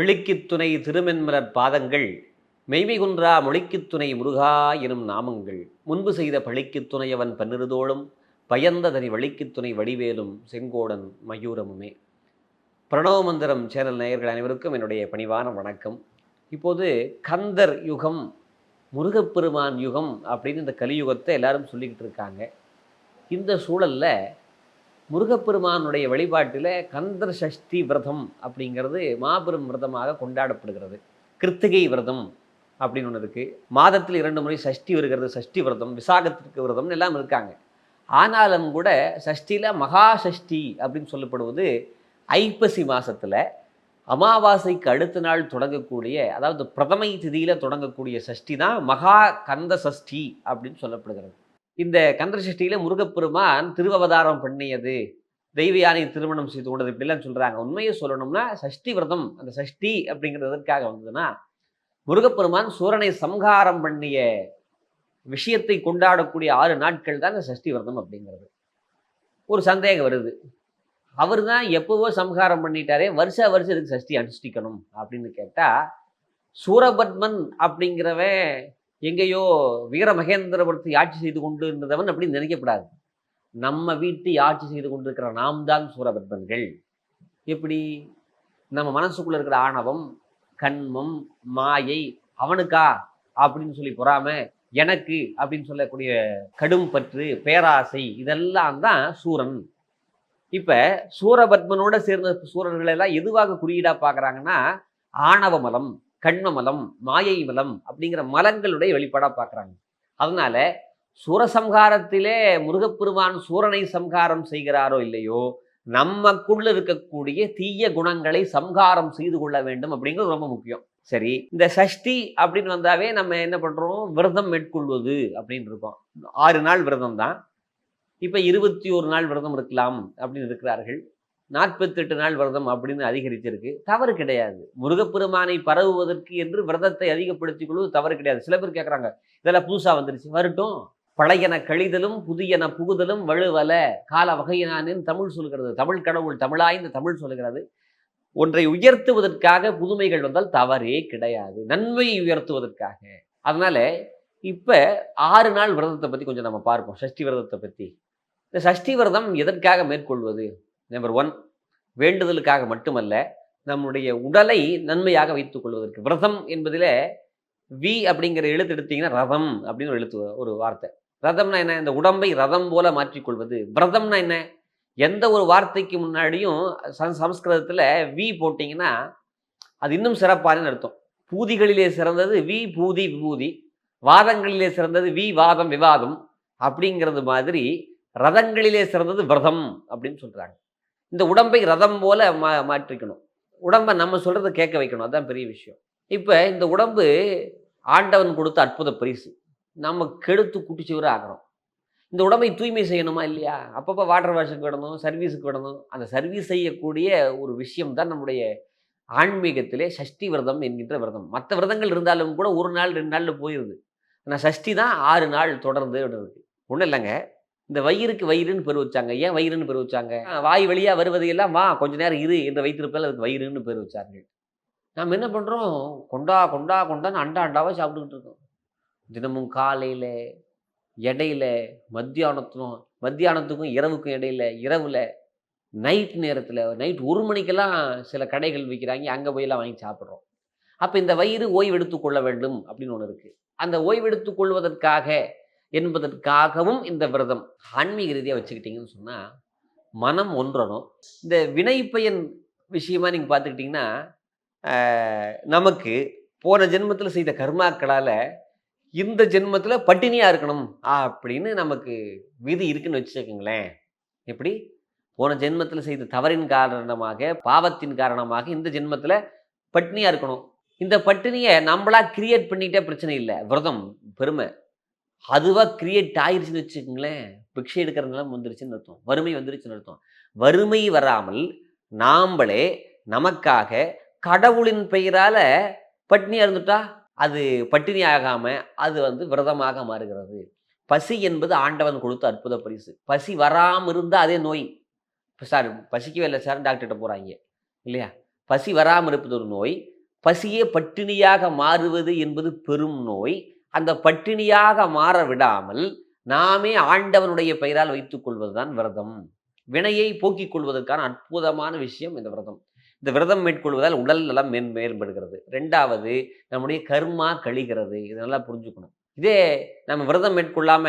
விழிக்குத் துணை திருமென்மலர் பாதங்கள் மெய்மைகுன்றா மொழிக்குத் துணை முருகா எனும் நாமங்கள். முன்பு செய்த பழிக்குத் துணையவன் பன்னிருதோளும் பயந்ததனி வழிக்குத் துணை வடிவேலும் செங்கோடன் மயூரமுமே. பிரணவ மந்திரம் சேனல் நேயர்கள் அனைவருக்கும் என்னுடைய பணிவான வணக்கம். இப்போது கந்தர் யுகம் முருகப்பெருமான் யுகம் அப்படின்னு இந்த கலியுகத்தை எல்லாரும் சொல்லிக்கிட்டு இருக்காங்க. இந்த சூழல்ல முருகப்பெருமானுடைய வழிபாட்டில் கந்தர் சஷ்டி விரதம் அப்படிங்கிறது மாபெரும் விரதமாக கொண்டாடப்படுகிறது. கிருத்திகை விரதம் அப்படின்னு ஒன்று இருக்குது மாதத்தில் இரண்டு முறை சஷ்டி வருகிறது சஷ்டி விரதம் விசாகத்திற்கு விரதம்னு எல்லாம் இருக்காங்க. ஆனாலும் கூட சஷ்டியில் மகா சஷ்டி அப்படின்னு சொல்லப்படுவது ஐப்பசி மாதத்தில் அமாவாசைக்கு அடுத்த நாள் தொடங்கக்கூடிய அதாவது பிரதமை திதியில் தொடங்கக்கூடிய சஷ்டி தான் மகா கந்த சஷ்டி அப்படின்னு சொல்லப்படுகிறது. இந்த கந்தசஷ்டியில முருகப்பெருமான் திருவவதாரம் பண்ணியது. தெய்வ யானை திருமணம் செய்து கொண்டது இப்படிலாம் சொல்கிறாங்க உண்மையை சொல்லணும்னா சஷ்டி விரதம் அந்த சஷ்டி அப்படிங்கிறது எதற்காக வந்ததுன்னா முருகப்பெருமான் சூரனை சம்ஹாரம் பண்ணிய விஷயத்தை கொண்டாடக்கூடிய ஆறு நாட்கள் தான் இந்த சஷ்டி விரதம் அப்படிங்கிறது. ஒரு சந்தேகம் வருது. அவர் தான் எப்போவோ சம்ஹாரம் பண்ணிட்டாரே வருஷ வருஷம் இதுக்கு சஷ்டி அனுஷ்டிக்கணும் அப்படின்னு கேட்டால் சூரபத்மன் அப்படிங்கிறவன் எங்கேயோ வீர மகேந்திரபுரத்தை ஆட்சி செய்து கொண்டு இருந்தவன் அப்படின்னு நினைக்கப்படாது நம்ம வீட்டை ஆட்சி செய்து கொண்டிருக்கிற நாம் தான் சூரபத்மன்கள். எப்படி? நம்ம மனசுக்குள்ளே இருக்கிற ஆணவம் கண்மம் மாயை அவனுக்கா அப்படின்னு சொல்லி பொறாம எனக்கு அப்படின்னு சொல்லக்கூடிய கடும் பற்று பேராசை இதெல்லாம் தான் சூரன். இப்போ சூரபத்மனோட சேர்ந்த சூரர்களெல்லாம் எதுவாக குறியீடாக பார்க்குறாங்கன்னா ஆணவ மலம் கண்ம மலம் மாயை மலம் அப்படிங்கிற மலங்களுடைய வெளிப்பாடாக பார்க்குறாங்க. அதனால சூரசம்ஹாரத்திலே முருகப்பெருமான் சூரனை சம்ஹாரம் செய்கிறாரோ இல்லையோ நமக்குள்ள இருக்கக்கூடிய தீய குணங்களை சம்ஹாரம் செய்து கொள்ள வேண்டும் அப்படிங்கிறது ரொம்ப முக்கியம். சரி இந்த சஷ்டி அப்படின்னு வந்தாவே நம்ம என்ன பண்றோம்? விரதம் மேற்கொள்வது அப்படின்னு இருக்கோம். ஆறு நாள் விரதம் தான் இப்போ இருபத்தி ஒரு நாள் விரதம் இருக்கலாம் அப்படின்னு இருக்கிறார்கள். நாற்பத்தெட்டு நாள் விரதம் அப்படின்னு அதிகரிச்சிருக்கு. தவறு கிடையாது. முருகப்பெருமானை பரவுவதற்கு என்று விரதத்தை அதிகப்படுத்திக் கொள்வது தவறு கிடையாது. சில பேர் கேட்குறாங்க இதெல்லாம் புதுசா வந்துருச்சு. வரட்டும். பழையன கழிதலும் புதியன புகுதலும் வலுவல கால வகையினானின் தமிழ் சொல்கிறது தமிழ் கடவுள் தமிழாய்ந்த தமிழ் சொல்கிறது ஒன்றை உயர்த்துவதற்காக புதுமைகள் வந்தால் தவறே கிடையாது. நன்மையை உயர்த்துவதற்காக. அதனால இப்ப ஆறு நாள் விரதத்தை பத்தி கொஞ்சம் நம்ம பார்ப்போம். சஷ்டி விரதத்தை பத்தி. இந்த சஷ்டி விரதம் எதற்காக மேற்கொள்வது? நம்பர் ஒன் வேண்டுதலுக்காக மட்டுமல்ல நம்முடைய உடலை நன்மையாக வைத்துக் கொள்வதற்கு. விரதம் என்பதில் வி அப்படிங்கிற எழுத்து எடுத்தீங்கன்னா ரதம் அப்படின்னு ஒரு எழுத்து ஒரு வார்த்தை. ரதம்னா என்ன? இந்த உடம்பை ரதம் போல மாற்றிக்கொள்வது. விரதம்னா என்ன? எந்த ஒரு வார்த்தைக்கு முன்னாடியும் சம் சம்ஸ்கிருதத்தில் வி போட்டிங்கன்னா அது இன்னும் சிறப்பான அர்த்தம். பூதிகளிலே சிறந்தது வி பூதி விபூதி. வாதங்களிலே சிறந்தது வி வாதம் விவாதம் அப்படிங்கிறது மாதிரி ரதங்களிலே சிறந்தது விரதம் அப்படின்னு சொல்கிறாங்க இந்த உடம்பை ரதம் போல மா மாற்றிக்கணும். உடம்பை நம்ம சொல்றதை கேட்க வைக்கணும். அதுதான் பெரிய விஷயம். இப்போ இந்த உடம்பு ஆண்டவன் கொடுத்த அற்புத பரிசு. நம்ம கெடுத்து குட்டிச்சுவர ஆகிறோம் இந்த உடம்பை தூய்மை செய்யணுமா இல்லையா? அப்பப்போ வாட்டர் வாஷுக்கு விடணும் சர்வீஸுக்கு விடணும். அந்த சர்வீஸ் செய்யக்கூடிய ஒரு விஷயம் தான் நம்முடைய ஆன்மீகத்திலே சஷ்டி விரதம் என்கின்ற விரதம். மற்ற விரதங்கள் இருந்தாலும் கூட ஒரு நாள் ரெண்டு நாளில் போயிடுது ஆனால் சஷ்டி தான் ஆறு நாள் தொடர்ந்து இருக்கு. ஒன்றும் இல்லைங்க. இந்த வயிறுக்கு வயிறுன்னு பேர் வச்சாங்க. ஏன் வயிறுன்னு பேர் வச்சாங்க? வாய் வழியாக வருவதையெல்லாம் வா கொஞ்ச நேரம் இரு என்ற வைத்திருப்பால் அதுக்கு வயிறுன்னு பேர் வச்சார்கள். நாம் என்ன பண்ணுறோம் கொண்டா கொண்டா கொண்டான்னு அண்டா அண்டாவாக சாப்பிட்டுக்கிட்டு இருக்கோம். தினமும் காலையில் இடையில மத்தியானத்துக்கும் மத்தியானத்துக்கும் இரவுக்கும் இடையில இரவில் நைட் நேரத்தில் நைட் ஒரு மணிக்கெல்லாம் சில கடைகள் விற்கிறாங்க. அங்கே போயெல்லாம் வாங்கி சாப்பிட்றோம். அப்போ இந்த வயிறு ஓய்வெடுத்து கொள்ள வேண்டும் அப்படின்னு ஒன்று இருக்குது அந்த ஓய்வெடுத்து கொள்வதற்காக என்பதற்காகவும் இந்த விரதம் ஆன்மீக ரீதியாக வச்சுக்கிட்டிங்கன்னு சொன்னால் மனம் ஒன்றணும். இந்த வினை பயன் விஷயமா நீங்கள் பார்த்துக்கிட்டிங்கன்னா நமக்கு போன ஜென்மத்தில் செய்த கர்மாக்களால் இந்த ஜென்மத்தில் பட்டினியாக இருக்கணும் அப்படின்னு நமக்கு விதி இருக்குன்னு வச்சுக்கோங்களேன். எப்படி? போன ஜென்மத்தில் செய்த தவறின் காரணமாக பாவத்தின் காரணமாக இந்த ஜென்மத்தில் பட்டினியாக இருக்கணும். இந்த பட்டினியை நம்மளா கிரியேட் பண்ணிக்கிட்டே பிரச்சனை இல்லை. விரதம் பெருமை. அதுவாக கிரியேட் ஆயிடுச்சுன்னு வச்சுக்கோங்களேன். பிக்ஷை எடுக்கிற நிலம் வந்துருச்சுன்னு அர்த்தம். வறுமை வந்துருச்சுன்னு அர்த்தம். வறுமை வராமல் நாம்களே நமக்காக கடவுளின் பெயரால் பட்னியாக இருந்துட்டா? அது பட்டினி ஆகாம அது வந்து விரதமாக மாறுகிறது. பசி என்பது ஆண்டவன் கொடுத்த அற்புத பரிசு. பசி வராமல் இருந்தால் அதே நோய். இப்போ சார் பசிக்கவே இல்லை சார் டாக்டர்கிட்ட போகிறாங்க இல்லையா? பசி வராமல் இருப்பது ஒரு நோய். பசியே பட்டினியாக மாறுவது என்பது பெரும் நோய். அந்த பட்டினியாக மாற விடாமல் நாமே ஆண்டவனுடைய பெயரால் வைத்துக் கொள்வதுதான் விரதம். வினையை போக்கிக் கொள்வதற்கான அற்புதமான விஷயம் இந்த விரதம். இந்த விரதம் மேற்கொள்வதால் உடல் நலம் மேன் மேம்படுகிறது. ரெண்டாவது நம்முடைய கர்மா கழிகிறது. இதை நல்லா புரிஞ்சுக்கணும். இதே நம்ம விரதம் மேற்கொள்ளாம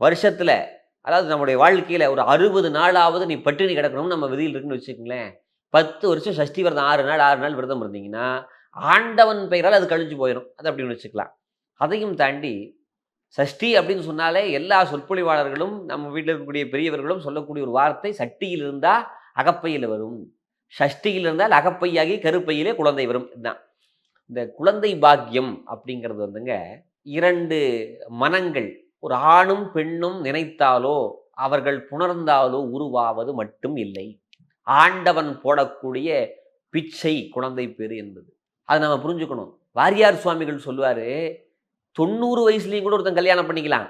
வருஷத்துல அதாவது நம்முடைய வாழ்க்கையில ஒரு அறுபது நாளாவது நீ பட்டினி கிடக்கணும்னு நம்ம விதியில் இருக்குன்னு வச்சுக்கோங்களேன். பத்து வருஷம் சஷ்டி விரதம் ஆறு நாள் ஆறு நாள் விரதம் இருந்தீங்கன்னா ஆண்டவன் பெயரால் அது கழிஞ்சு போயிடும். அது அப்படின்னு வச்சுக்கலாம். அதையும் தாண்டி சஷ்டி அப்படின்னு சொன்னாலே எல்லா சொற்பொழிவாளர்களும் நம்ம வீட்டில் இருக்கக்கூடிய பெரியவர்களும் சொல்லக்கூடிய ஒரு வார்த்தை சட்டியில் இருந்தால் அகப்பையில் வரும். சஷ்டியில் இருந்தால் அகப்பையாகி கருப்பையிலே குழந்தை வரும். இதுதான். இந்த குழந்தை பாக்கியம் அப்படிங்கிறது வந்துங்க இரண்டு மனங்கள் ஒரு ஆணும் பெண்ணும் நினைத்தாலோ அவர்கள் புணர்ந்தாலோ உருவாவது மட்டும் இல்லை. ஆண்டவன் போடக்கூடிய பிச்சை குழந்தை பேரு என்பது. அதை நம்ம புரிஞ்சுக்கணும். வாரியார் சுவாமிகள் சொல்லுவார் தொண்ணூறு வயசுலேயும் கூட ஒருத்தன் கல்யாணம் பண்ணிக்கலாம்.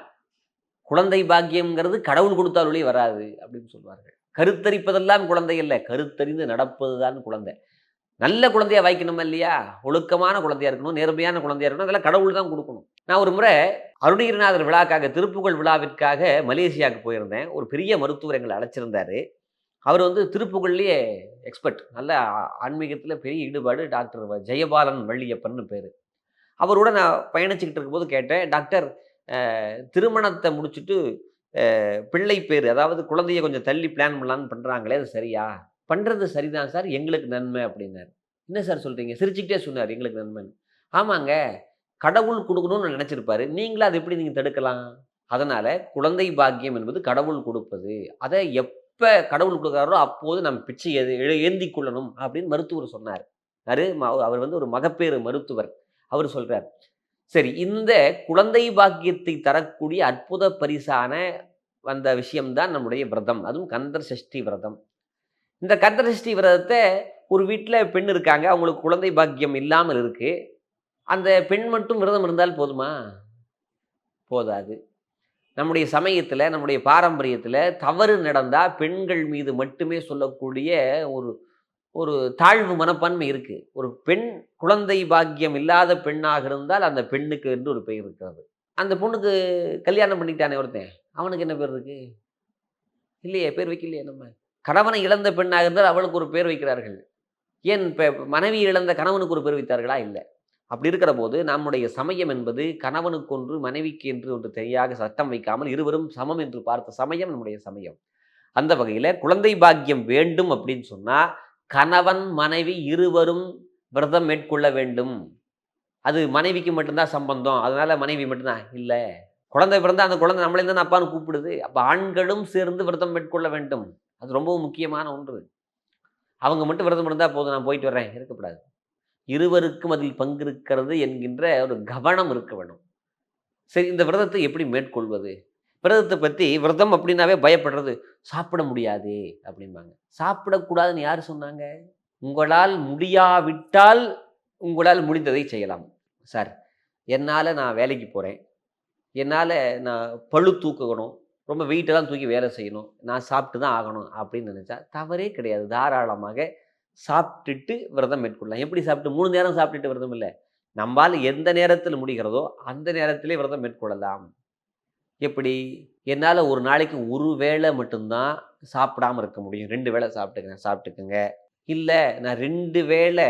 குழந்தை பாக்கியம்ங்கிறது கடவுள் கொடுத்தாலுடைய வராது அப்படின்னு சொல்வார்கள். கருத்தரிப்பதெல்லாம் குழந்தை இல்லை கருத்தறிந்து நடப்பதுதான் குழந்தை. நல்ல குழந்தையா வைக்கணுமா இல்லையா? ஒழுக்கமான குழந்தையா இருக்கணும் நேர்மையான குழந்தையா இருக்கணும் அதெல்லாம் கடவுள் தான் கொடுக்கணும். நான் ஒரு முறை அருணகிரிநாதர் விழாக்காக திருப்புகழ் விழாவிற்காக மலேசியாவுக்கு போயிருந்தேன். ஒரு பெரிய மருத்துவர் எங்களை அழைச்சிருந்தாரு. அவர் வந்து திருப்புகழ்லேயே எக்ஸ்பர்ட் நல்ல ஆன்மீகத்தில் பெரிய ஈடுபாடு டாக்டர் ஜெயபாலன் வள்ளியப்பன்னு பேர். அவரோட நான் பயணிச்சுக்கிட்டு இருக்கும்போது கேட்டேன் டாக்டர் திருமணத்தை முடிச்சுட்டு பிள்ளை பேர் அதாவது குழந்தைய கொஞ்சம் தள்ளி பிளான் பண்ணலான்னு பண்ணுறாங்களே அது சரியா? பண்ணுறது சரிதான் சார் எங்களுக்கு நன்மை அப்படின்னாரு. என்ன சார் சொல்கிறீங்க சிரிச்சுக்கிட்டே சொன்னார் எங்களுக்கு நன்மைன்னு. ஆமாங்க கடவுள் கொடுக்கணும்னு நினச்சிருப்பாரு நீங்களும் அதை எப்படி நீங்கள் தடுக்கலாம்? அதனால் குழந்தை பாக்கியம் என்பது கடவுள் கொடுப்பது. அதை எப்போ கடவுள் கொடுக்குறாரோ அப்போது நம்ம பிச்சை எது ஏந்தி கொள்ளணும் அப்படின்னு மருத்துவர் சொன்னார். அரு அவர் வந்து ஒரு மகப்பேறு மருத்துவர். அவர் சொல்றார். சரி இந்த குழந்தை பாக்கியத்தை தரக்கூடிய அற்புத பரிசான வந்த விஷயம்தான் நம்முடைய விரதம். அதுவும் கந்தர் சஷ்டி விரதம். இந்த கந்தர் சஷ்டி விரதத்தை ஒரு வீட்டில் பெண் இருக்காங்க. அவங்களுக்கு குழந்தை பாக்கியம் இல்லாமல் இருக்கு. அந்த பெண் மட்டும் விரதம் இருந்தால் போதுமா? போதாது. நம்முடைய சமயத்தில் நம்முடைய பாரம்பரியத்தில் தவறு நடந்தால் பெண்கள் மீது மட்டுமே சொல்லக்கூடிய ஒரு ஒரு தாழ்வு மனப்பான்மை இருக்கு. ஒரு பெண் குழந்தை பாக்கியம் இல்லாத பெண்ணாக இருந்தால் அந்த பெண்ணுக்கு என்று ஒரு பெயர் இருக்கிறது. அந்த பொண்ணுக்கு கல்யாணம் பண்ணிட்டானே ஒருத்தன். அவனுக்கு என்ன பேர் இருக்கு? இல்லையே பேர் வைக்கலையே நம்ம. கணவனை இழந்த பெண்ணாக இருந்தால் அவளுக்கு ஒரு பேர் வைக்கிறார்கள். ஏன் இப்போ மனைவி இழந்த கணவனுக்கு ஒரு பேர் வைத்தார்களா? இல்லை. அப்படி இருக்கிற போது நம்முடைய சமயம் என்பது கணவனுக்கு ஒன்று மனைவிக்கு என்று ஒன்று தெரியாக சட்டம் வைக்காமல் இருவரும் சமம் என்று பார்த்த சமயம் நம்முடைய சமயம். அந்த வகையில் குழந்தை பாக்கியம் வேண்டும் அப்படின்னு சொன்னால் கணவன் மனைவி இருவரும் விரதம் மேற்கொள்ள வேண்டும். அது மனைவிக்கு மட்டும்தான் சம்பந்தம். அதனால மனைவி மட்டும்தான். இல்லை. குழந்தை பிறந்தால் அந்த குழந்தை நம்மளே தான் அப்பான்னு கூப்பிடுது. அப்போ ஆண்களும் சேர்ந்து விரதம் மேற்கொள்ள வேண்டும். அது ரொம்பவும் முக்கியமான ஒன்று. அவங்க மட்டும் விரதம் இருந்தால் போதும். நான் போயிட்டு வரேன் இருக்கக்கூடாது. இருவருக்கும் அதில் பங்கு இருக்கிறது என்கின்ற ஒரு கவனம் இருக்க வேண்டும் சரி இந்த விரதத்தை எப்படி மேற்கொள்வது? விரதத்தை பற்றி விரதம் அப்படின்னாவே பயப்படுறது. சாப்பிட முடியாது அப்படிம்பாங்க. சாப்பிடக்கூடாதுன்னு யார் சொன்னாங்க? உங்களால் முடியாவிட்டால் உங்களால் முடிந்ததை செய்யலாம். சார் என்னால் நான் வேலைக்கு போகிறேன் என்னால் நான் பழு தூக்கணும். ரொம்ப வெயிட்டெல்லாம் தூக்கி வேலை செய்யணும். நான் சாப்பிட்டு தான் ஆகணும் அப்படின்னு நினச்சா தவறே கிடையாது. தாராளமாக சாப்பிட்டுட்டு விரதம் மேற்கொள்ளலாம். எப்படி சாப்பிட்டு மூணு நேரம் சாப்பிட்டுட்டு விரதம் இல்லை. நம்மால் எந்த நேரத்தில் முடிகிறதோ அந்த நேரத்திலே விரதம் மேற்கொள்ளலாம். எப்படி? என்னால் ஒரு நாளைக்கு ஒரு வேளை மட்டும்தான் சாப்பிடாம இருக்க முடியும். ரெண்டு வேளை சாப்பிட்டுக்கங்க சாப்பிட்டுக்குங்க. இல்லை நான் ரெண்டு வேளை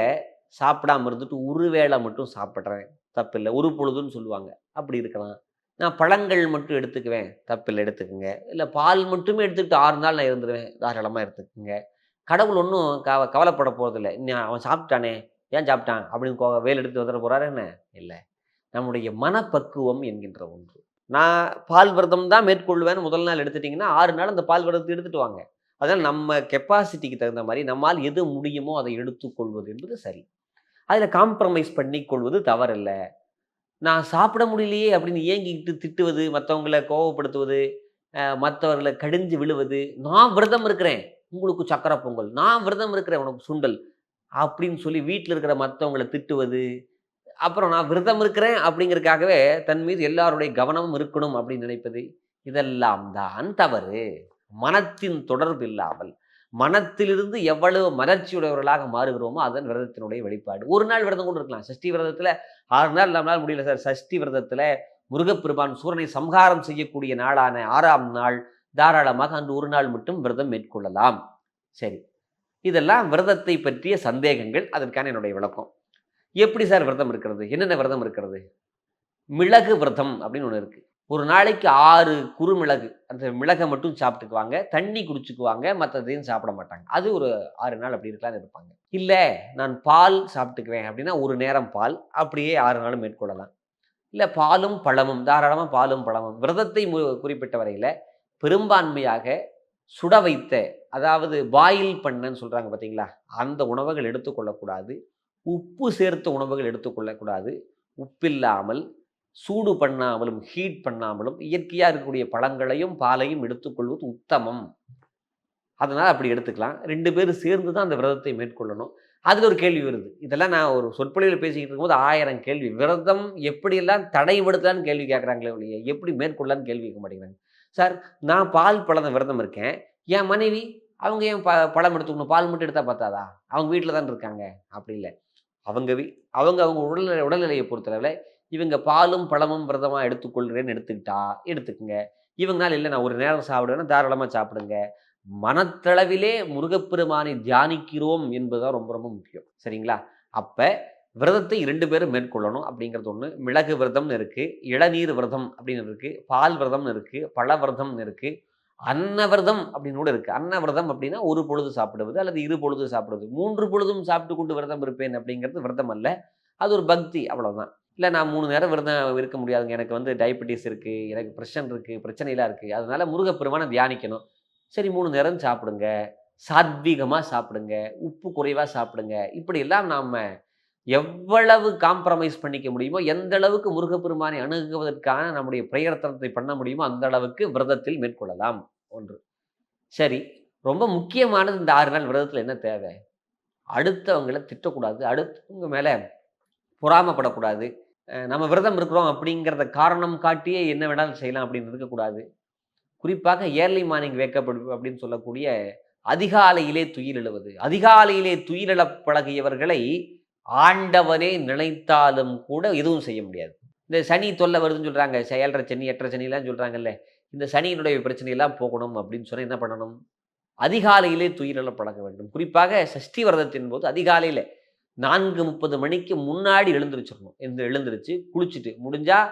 சாப்பிடாம இருந்துட்டு ஒரு வேளை மட்டும் சாப்பிட்றேன். தப்பில்லை. ஒரு பொழுதுன்னு சொல்லுவாங்க. அப்படி இருக்கலாம். நான் பழங்கள் மட்டும் எடுத்துக்குவேன். தப்பில்லை எடுத்துக்கோங்க. இல்லை பால் மட்டுமே எடுத்துக்கிட்டு ஆறு நாள் நான் இருந்துருவேன். தாராளமாக எடுத்துக்கோங்க. கடவுள் ஒன்றும் கவ கவலைப்பட போகிறதில்ல நீ அவன் சாப்பிட்டானே. ஏன் சாப்பிட்டான்? அப்படின்னு கோ வேல் எடுத்து வந்துட போகிறாரு என்ன? இல்லை. நம்முடைய மனப்பக்குவம் என்கின்ற ஒன்று. நான் பால் விரதம் தான் மேற்கொள்வேன்னு முதல் நாள் எடுத்துட்டிங்கன்னா ஆறு நாள் அந்த பால் விரதத்தை எடுத்துட்டு வாங்க. அதனால் நம்ம கெப்பாசிட்டிக்கு தகுந்த மாதிரி நம்மால் எது முடியுமோ அதை எடுத்துக்கொள்வது என்பது சரி. அதில் காம்ப்ரமைஸ் பண்ணி கொள்வது தவறில்லை. நான் சாப்பிட முடியலையே அப்படின்னு ஏங்கிக்கிட்டு திட்டுவது மற்றவங்களை கோவப்படுத்துவது மற்றவர்களை கடிஞ்சு விழுவது நான் விரதம் இருக்கிறேன் உங்களுக்கு சக்கரை பொங்கல் நான் விரதம் இருக்கிறேன் உனக்கு சுண்டல் அப்படின்னு சொல்லி வீட்டில் இருக்கிற மற்றவங்களை திட்டுவது அப்புறம் நான் விரதம் இருக்கிறேன் அப்படிங்கிறதுக்காகவே தன் மீது எல்லாருடைய கவனமும் இருக்கணும் அப்படின்னு நினைப்பது இதெல்லாம் தான் தவறு. மனத்தின் தொடர்பு இல்லாமல் மனத்திலிருந்து எவ்வளவு மலர்ச்சியுடையவர்களாக மாறுகிறோமோ அதன் விரதத்தினுடைய வெளிப்பாடு. ஒரு நாள் விரதம் கொண்டு இருக்கலாம். சஷ்டி விரதத்தில் ஆறு நாள் நம்மளால் முடியல சார். சஷ்டி விரதத்தில் முருகப்பெருமான் சூரனை சம்ஹாரம் செய்யக்கூடிய நாளான ஆறாம் நாள் தாராளமாக அன்று ஒரு நாள் மட்டும் விரதம் மேற்கொள்ளலாம். சரி. இதெல்லாம் விரதத்தை பற்றிய சந்தேகங்கள். அதற்கான என்னுடைய விளக்கம். எப்படி சார் விரதம் இருக்கிறது? என்னென்ன விரதம் இருக்கிறது? மிளகு விரதம் அப்படின்னு ஒன்று இருக்குது ஒரு நாளைக்கு ஆறு குறுமிளகு. அந்த மிளகை மட்டும் சாப்பிட்டுக்குவாங்க. தண்ணி குடிச்சுக்குவாங்க. மற்றதையும் சாப்பிட மாட்டாங்க. அது ஒரு ஆறு நாள் அப்படி இருக்கலாம்னு இருப்பாங்க. இல்லை நான் பால் சாப்பிட்டுக்குவேன் அப்படின்னா ஒரு நேரம் பால். அப்படியே ஆறு நாளும் மேற்கொள்ளலாம். இல்லை பாலும் பழமும். தாராளமாக பாலும் பழமும். விரதத்தை மு- குறிப்பிட்ட வரையில் பெரும்பான்மையாக சுட வைத்த அதாவது பாயில் பண்ணன்னு சொல்கிறாங்க பார்த்தீங்களா அந்த உணவுகள் எடுத்துக்கொள்ளக்கூடாது. உப்பு சேர்த்த உணவுகள் எடுத்துக்கொள்ளக்கூடாது. உப்பில்லாமல் சூடு பண்ணாமலும் ஹீட் பண்ணாமலும் இயற்கையாக இருக்கக்கூடிய பழங்களையும் பாலையும் எடுத்துக்கொள்வது உத்தமம். அதனால் அப்படி எடுத்துக்கலாம். ரெண்டு பேரும் சேர்ந்து தான் அந்த விரதத்தை மேற்கொள்ளணும். அதில் ஒரு கேள்வி வருது. இதெல்லாம் நான் ஒரு சொற்பொழிவில் பேசிக்கிட்டு இருக்கும்போது ஆயிரம் கேள்வி. விரதம் எப்படியெல்லாம் தடைபடுத்தலான்னு கேள்வி கேட்குறாங்களே ஒழிய எப்படி மேற்கொள்ளலான்னு கேள்வி கேட்க மாட்டேங்கிறாங்க. சார் நான் பால் பழம் விரதம் இருக்கேன். என் மனைவி அவங்க ஏன் ப பழம் எடுத்துக்கணும்? பால் மட்டும் எடுத்தால் பார்த்தாதா அவங்க வீட்டில் தான் இருக்காங்க. அப்படி இல்லை. அவங்க அவங்க அவங்க உடல்நிலை உடல்நிலையை பொறுத்தளவில் இவங்க பாலும் பழமும் விரதமாக எடுத்துக்கொள்கிறேன்னு எடுத்துக்கிட்டா எடுத்துக்கங்க. இவங்களால இல்லை நான் ஒரு நேரம் சாப்பிடுவேன்னா தாராளமாக சாப்பிடுங்க. மனத்தளவிலே முருகப்பெருமானை தியானிக்கிறோம் என்பதுதான் ரொம்ப ரொம்ப முக்கியம். சரிங்களா? அப்போ விரதத்தை இரண்டு பேரும் மேற்கொள்ளணும் அப்படிங்கிறது ஒன்று மிளகு விரதம்னு இருக்குது இளநீர் விரதம் அப்படின்னு இருக்குது பால் விரதம்னு இருக்குது பழ விரதம்னு இருக்குது அன்னவிரதம் அப்படின்னு கூட இருக்குது அன்னவிரதம் அப்படின்னா ஒரு பொழுது சாப்பிடுவது அல்லது இரு பொழுது சாப்பிடுவது. மூன்று பொழுதும் சாப்பிட்டு கொண்டு விரதம் இருப்பேன் அப்படிங்கிறது விரதம் அல்ல. அது ஒரு பக்தி அவ்வளோதான் இல்லை நான் மூணு நேரம் விரதம் இருக்க முடியாதுங்க. எனக்கு வந்து டயபெட்டிஸ் இருக்குது எனக்கு பிரஷன் இருக்குது பிரச்சனைலாம் இருக்குது அதனால் முருகப்பெருமானை தியானிக்கணும். சரி மூணு நேரம் சாப்பிடுங்க. சாத்வீகமாக சாப்பிடுங்க. உப்பு குறைவாக சாப்பிடுங்க. இப்படியெல்லாம் நாம் எவ்வளவு காம்ப்ரமைஸ் பண்ணிக்க முடியுமோ எந்த அளவுக்கு முருகப்பெருமானை அணுகுவதற்கான நம்முடைய பிரயத்தனத்தை பண்ண முடியுமோ அந்த அளவுக்கு விரதத்தில் மேற்கொள்ளலாம். ஒன்று. சரி ரொம்ப முக்கியமானது இந்த ஆறு நாள் விரதத்தில் என்ன தேவை? அடுத்தவங்களை திட்டக்கூடாது. அடுத்தவங்க மேலே பொறாமப்படக்கூடாது. நம்ம விரதம் இருக்கிறோம் அப்படிங்கிறத காரணம் காட்டியே என்ன வேணாலும் செய்யலாம் அப்படின்னு இருக்கக்கூடாது. குறிப்பாக ஏர்லி மார்னிங் வேக்கப் அப்படின்னு சொல்லக்கூடிய அதிகாலையிலே துயில் எழுவது. அதிகாலையிலே துயிலெழ பழகியவர்களை ஆண்டவனே நினைத்தாலும் கூட எதுவும் செய்ய முடியாது. இந்த சனி தொல்லை வருதுன்னு சொல்கிறாங்க செயல்ற சனி எட்டரை சனிலாம் சொல்கிறாங்கல்ல இந்த சனியினுடைய பிரச்சனையெல்லாம் போகணும் அப்படின்னு சொன்னால் என்ன பண்ணணும்? அதிகாலையிலே துயிரெல்லாம் பழக வேண்டும். குறிப்பாக சஷ்டி விரதத்தின் போது அதிகாலையில் நான்கு முப்பது மணிக்கு முன்னாடி எழுந்திருச்சிடணும் எழுந்து எழுந்திருச்சு குளிச்சுட்டு முடிஞ்சால்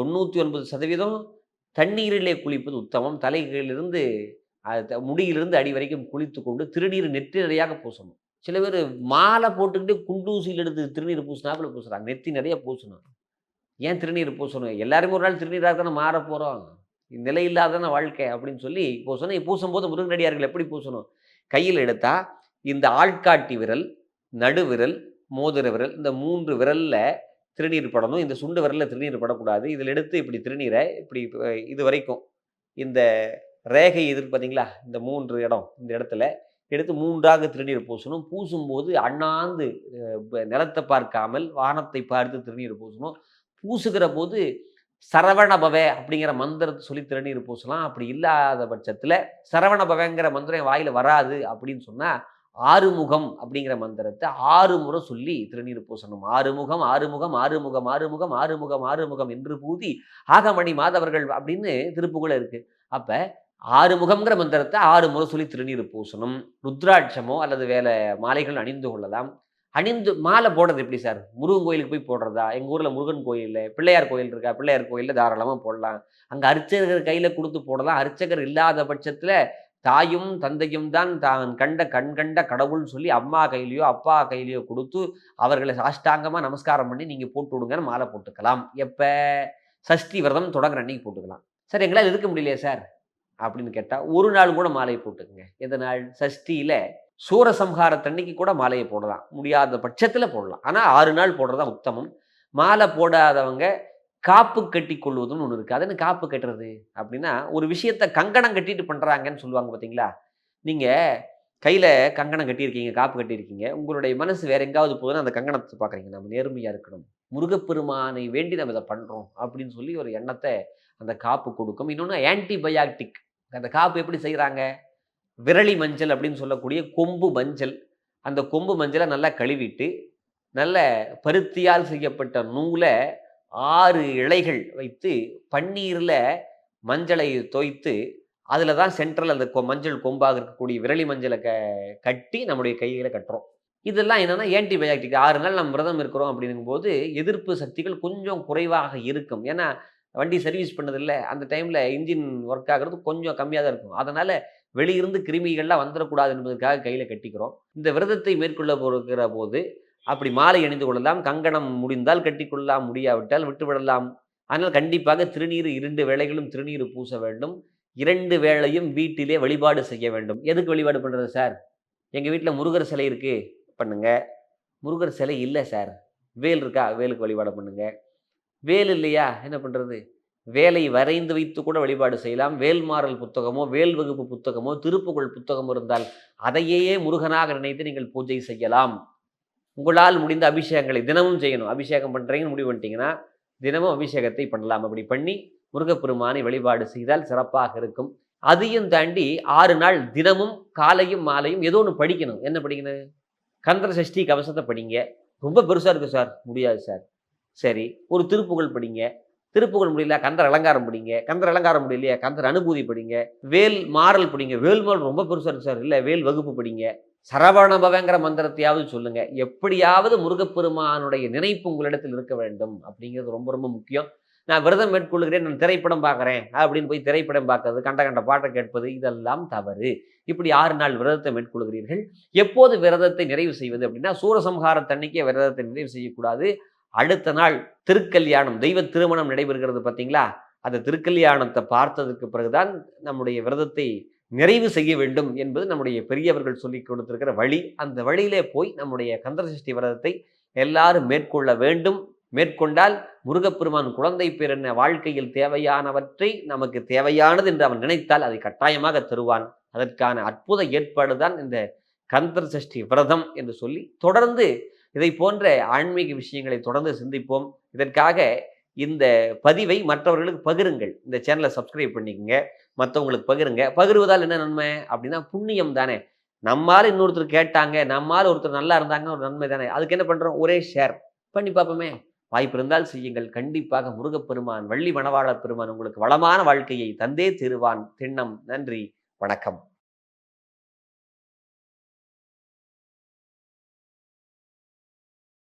தொண்ணூற்றி ஒன்பது சதவீதம் தண்ணீரிலே குளிப்பது உத்தமம். தலைகளிலிருந்து த- முடியிலிருந்து அடி வரைக்கும் குளித்து கொண்டு திருநீர் நெற்றி நிறையாக பூசணும். சில பேர் மாலை போட்டுக்கிட்டு குண்டூசியில் எடுத்து திருநீர் பூசினாப்புல பூசுறாங்க. நெத்தி நிறைய பூசணும். ஏன் திருநீர் பூசணும்? எல்லாருமே ஒரு நாள் திருநீராக தானே மாற போகிறோம் நிலை இல்லாதான வாழ்க்கை அப்படின்னு சொல்லி பூசணும் பூசும்போது முருகனடியார்கள் எப்படி பூசணும்? கையில் எடுத்தால் இந்த ஆள்காட்டி விரல் நடுவிரல் மோதிர விரல் இந்த மூன்று விரலில் திருநீர் படணும். இந்த சுண்டு விரலில் திருநீர் படக்கூடாது. இதில் எடுத்து இப்படி திருநீரை இப்படி இது வரைக்கும் இந்த ரேகை இது பார்த்தீங்களா? இந்த மூன்று இடம் இந்த இடத்துல எடுத்து மூன்றாக திருநீர் பூசணும். பூசும்போது அண்ணாந்து நிலத்தை பார்க்காமல் வானத்தை பார்த்து திருநீர் பூசணும். பூசுகிற போது சரவணபவே அப்படிங்கிற மந்திரத்தை சொல்லி திருநீர் பூசலாம். அப்படி இல்லாத பட்சத்தில் சரவணபவங்கிற மந்திரம் வாயில் வராது அப்படின்னு சொன்னால் ஆறுமுகம் அப்படிங்கிற மந்திரத்தை ஆறு முறை சொல்லி திருநீர் பூசணும். ஆறுமுகம் ஆறுமுகம் ஆறுமுகம் ஆறுமுகம் ஆறுமுகம் ஆறுமுகம் என்று பூதி ஆகமணி மாதவர்கள் அப்படின்னு திருப்புகழ இருக்கு. அப்போ ஆறுமுகம்ங்கிற மந்திரத்தை ஆறு முறை சொல்லி திருநீர் பூசணும். ருத்ராட்சமோ அல்லது வேலை மாலைகள் அணிந்து கொள்ளலாம். அணிந்து மாலை போடுறது எப்படி சார்? முருகன் கோயிலுக்கு போய் போடுறதா? எங்கள் ஊரில் முருகன் கோயிலில் பிள்ளையார் கோயில் இருக்கா? பிள்ளையார் கோயிலில் தாராளமாக போடலாம். அங்கே அர்ச்சகர் கையில் கொடுத்து போடலாம். அர்ச்சகர் இல்லாத பட்சத்தில் தாயும் தந்தையும் தான் தான் கண்ட கண் கண்ட கடவுள்னு சொல்லி அம்மா கையிலையோ அப்பா கையிலையோ கொடுத்து அவர்களை சாஷ்டாங்கமாக நமஸ்காரம் பண்ணி நீங்கள் போட்டு விடுங்கன்னு மாலை போட்டுக்கலாம். எப்போ? சஷ்டி விரதம் தொடங்குற அன்னைக்கு போட்டுக்கலாம். சார் எங்களால் இருக்க முடியலையே சார்? அப்படின்னு கேட்டால் ஒரு நாள் கூட மாலையை போட்டுக்குங்க. எந்த நாள்? சஷ்டியில் சூரசம்ஹாரத்தன்னைக்கு கூட மாலையை போடலாம். முடியாத பட்சத்தில் போடலாம். ஆனால் ஆறு நாள் போடுறதா உத்தமம். மாலை போடாதவங்க காப்பு கட்டி கொள்வதுன்னு ஒன்று இருக்குது அது என்ன காப்பு கட்டுறது? அப்படின்னா ஒரு விஷயத்த கங்கணம் கட்டிட்டு பண்ணுறாங்கன்னு சொல்லுவாங்க பார்த்தீங்களா நீங்கள் கையில் கங்கணம் கட்டியிருக்கீங்க காப்பு கட்டியிருக்கீங்க. உங்களுடைய மனசு வேற எங்காவது போதுன்னு அந்த கங்கணத்தை பார்க்குறீங்க. நம்ம நேர்மையாக இருக்கணும். முருகப்பெருமானை வேண்டி நம்ம இதை பண்ணுறோம் அப்படின்னு சொல்லி ஒரு எண்ணத்தை அந்த காப்பு கொடுக்கும். இன்னொன்று ஆன்டிபயாட்டிக் அந்த காப்பு எப்படி செய்கிறாங்க விரலி மஞ்சள் அப்படின்னு சொல்லக்கூடிய கொம்பு மஞ்சள். அந்த கொம்பு மஞ்சளை நல்லா கழுவிட்டு நல்ல பருத்தியால் செய்யப்பட்ட நூலை ஆறு இலைகள் வைத்து பன்னீரில் மஞ்சளை தோய்த்து அதில் தான் சென்ட்ரல் அந்த கொ- மஞ்சள் கொம்பாக இருக்கக்கூடிய விரலி மஞ்சளை க கட்டி நம்முடைய கையில் கட்டுறோம். இதெல்லாம் என்னென்னா ஆன்டிபயாட்டிக் ஆறு நாள் நம்ம விரதம் இருக்கிறோம் அப்படிங்கும்போது எதிர்ப்பு சக்திகள் கொஞ்சம் குறைவாக இருக்கும். ஏன்னா வண்டி சர்வீஸ் பண்ணதில்ல. அந்த டைமில் இன்ஜின் ஒர்க் ஆகிறது கொஞ்சம் கம்மியாக தான் இருக்கும். அதனால் வெளியிருந்து கிருமிகள்லாம் வந்துடக்கூடாது என்பதற்காக கையில் கட்டிக்கிறோம். இந்த விரதத்தை மேற்கொள்ள போகிற போது அப்படி மாலை அணிந்து கொள்ளலாம். கங்கணம் முடிந்தால் கட்டிக்கொள்ளலாம். முடியாவிட்டால் விட்டுவிடலாம். ஆனால் கண்டிப்பாக திருநீர் இரண்டு வேளைகளும் திருநீர் பூச வேண்டும். இரண்டு வேளையும் வீட்டிலே வழிபாடு செய்ய வேண்டும். எதுக்கு வழிபாடு பண்ணுறது சார்? எங்கள் வீட்டில் முருகர் சிலை இருக்குது பண்ணுங்கள் முருகர் சிலை இல்லை சார். வேல் இருக்கா? வேலுக்கு வழிபாடு பண்ணுங்கள் வேல் இல்லையா? என்ன பண்ணுறது வேலை வரைந்து வைத்து கூட வழிபாடு செய்யலாம். வேல்மாறல் புத்தகமோ வேல் வகுப்பு புத்தகமோ திருப்புகழ் புத்தகமோ இருந்தால் அதையே முருகனாக நினைத்து நீங்கள் பூஜை செய்யலாம். உங்களால் முடிந்த அபிஷேகங்களை தினமும் செய்யணும். அபிஷேகம் பண்ணுறீங்கன்னு முடிவு பண்ணிட்டீங்கன்னா தினமும் அபிஷேகத்தை பண்ணலாம். அப்படி பண்ணி முருகப்பெருமானை வழிபாடு செய்தால் சிறப்பாக இருக்கும். அதையும் தாண்டி ஆறு நாள் தினமும் காலையும் மாலையும் ஏதோ ஒன்று படிக்கணும். என்ன படிக்கணும்? கந்தர சஷ்டி கவசத்தை படிங்க. ரொம்ப பெருசாக இருக்குது சார். முடியாது சார். சரி ஒரு திருப்புகழ் படிங்க. திருப்புகழ் முடியல கந்தர் அலங்காரம் படிங்க. கந்தர் அலங்காரம் முடியலையா? கந்தர் அனுபூதி படிங்க. வேல் மாறல் படிங்க. வேல் மாறல் ரொம்ப பெருசாக இருக்கு சார். இல்லை வேல் வகுப்பு படிங்க. சரவணபவங்கிற மந்திரத்தையாவது சொல்லுங்க. எப்படியாவது முருகப்பெருமானுடைய நினைப்பு உங்களிடத்தில் இருக்க வேண்டும். அப்படிங்கிறது ரொம்ப ரொம்ப முக்கியம். நான் விரதம் மேற்கொள்கிறேன். நான் திரைப்படம் பார்க்குறேன். அப்படின்னு போய் திரைப்படம் பார்க்கறது கண்ட கண்ட பாட்டை கேட்பது இதெல்லாம் தவறு. இப்படி ஆறு நாள் விரதத்தை மேற்கொள்கிறீர்கள். எப்போது விரதத்தை நிறைவு செய்வது அப்படின்னா சூரசம்ஹாரத்தன்னைக்கே விரதத்தை நிறைவு செய்யக்கூடாது. அடுத்த நாள் திருக்கல்யாணம் தெய்வ திருமணம் நடைபெறுகிறது பார்த்தீங்களா? அந்த திருக்கல்யாணத்தை பார்த்ததுக்கு பிறகுதான் நம்முடைய விரதத்தை நிறைவு செய்ய வேண்டும் என்பது நம்முடைய பெரியவர்கள் சொல்லி கொடுத்திருக்கிற வழி. அந்த வழியிலே போய் நம்முடைய கந்தரசஷ்டி விரதத்தை எல்லாரும் மேற்கொள்ள வேண்டும். மேற்கொண்டால் முருகப்பெருமான் குழந்தை பேர் என்ன வாழ்க்கையில் தேவையானவற்றை நமக்கு தேவையானது என்று அவன் நினைத்தால் அதை கட்டாயமாக தருவான். அதற்கான அற்புத ஏற்பாடு தான் இந்த கந்தர் சஷ்டி விரதம் என்று சொல்லி தொடர்ந்து இதை போன்ற ஆன்மீக விஷயங்களை தொடர்ந்து சிந்திப்போம். இதற்காக இந்த பதிவை மற்றவர்களுக்கு பகிருங்கள். இந்த சேனலை சப்ஸ்கிரைப் பண்ணிக்கங்க. மற்றவங்களுக்கு பகிருங்க. பகிர்வதால் என்ன நன்மை? அப்படின்னா புண்ணியம் தானே. நம்மால் இன்னொருத்தர் கேட்டாங்க நம்மால் ஒருத்தர் நல்லா இருந்தாங்க ஒரு நன்மை தானே. அதுக்கு என்ன பண்ணுறோம் ஒரே ஷேர் பண்ணி பார்ப்போமே. வாய்ப்பு இருந்தால் செய்யுங்கள். கண்டிப்பாக முருகப்பெருமான் வள்ளி மணவாள பெருமான் உங்களுக்கு வளமான வாழ்க்கையை தந்தே திருவான். திண்ணம். நன்றி. வணக்கம்.